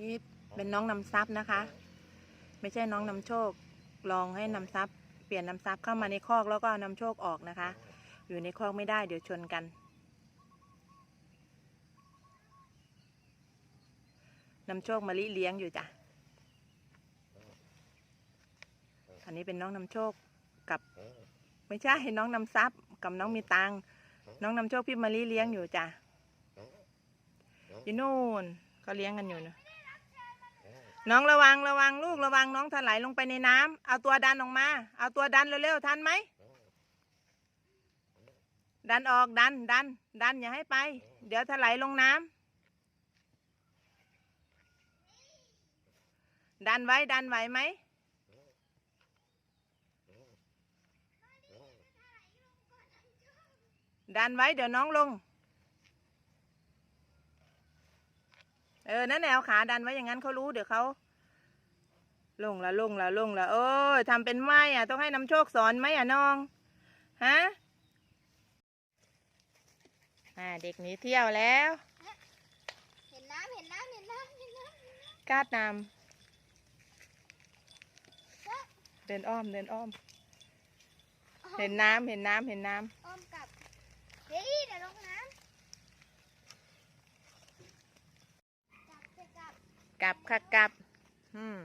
นี่เป็นน้องนำซับนะคะ ไม่ใช่น้องนำโชค ลองให้นำซับเปลี่ยนนำซับเข้ามาในคอกแล้วก็เอานำโชคออกนะคะ อยู่ในคอกไม่ได้เดี๋ยวชนกันนำโชคมาลิเลี้ยงอยู่จ้ะอันนี้เป็นน้องนำโชคกับ ไม่ใช่น้องนำซับกับน้องมีตังน้องนำโชคพี่มาลิเลี้ยงอยู่จ้ะอยู่นู่นก็เลี้ยงกันอยู่เนาะ น้องระวังระวังลูกระวังน้องถลายลงไปในน้ำเอาตัวดันออกมา เอาตัวดันเร็วๆทันไหม ดันออกดันดัน ดันอย่าให้ไป เดี๋ยวถลายลงน้ำดันไว้ดันไหวไหมดันไว้เดี๋ยวน้องลง เออ นั่นแหละเอาขาดันไว้อย่างนั้นเขารู้เดี๋ยวเขาลงละลงละลงละโอ้ยทำเป็นไม่อะ ต้องให้น้ำโชคสอนไหมอะน้อง ฮะอ่าเด็กหนีเที่ยวแล้ว เห็นน้ำเห็นน้ำเห็นน้ำเห็นน้ำกาดนำเดินอ้อมเดินอ้อม เห็นน้ำเห็นน้ำเห็นน้อ้อมกลับเฮ้ยเดี๋ยวลงน้ำกลับจะกลับำ กลับค่ะกลับ อืม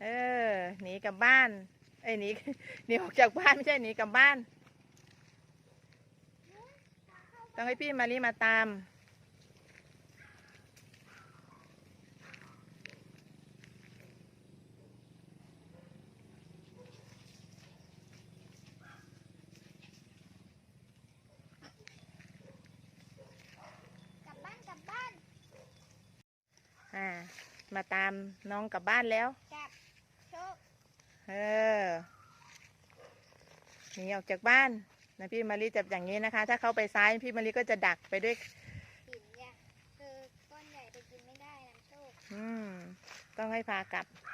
เออหนีกลับบ้านเอ้หนีหนีออกจากบ้านไม่ใช่หนีกลับบ้าน ต้องให้พี่มารีมาตาม กลับบ้านกลับบ้าน อ่า มาตามน้องกลับบ้านแล้วกลับโชคเออหนีออกจากบ้านนะพี่มารีจับอย่างนี้นะคะ ถ้าเขาไปซ้ายพี่มารีก็จะดักไปด้วยหินเนี่ยคือก้อนใหญ่ไปกินไม่ได้น้ำโชคอืมต้องให้พากลับก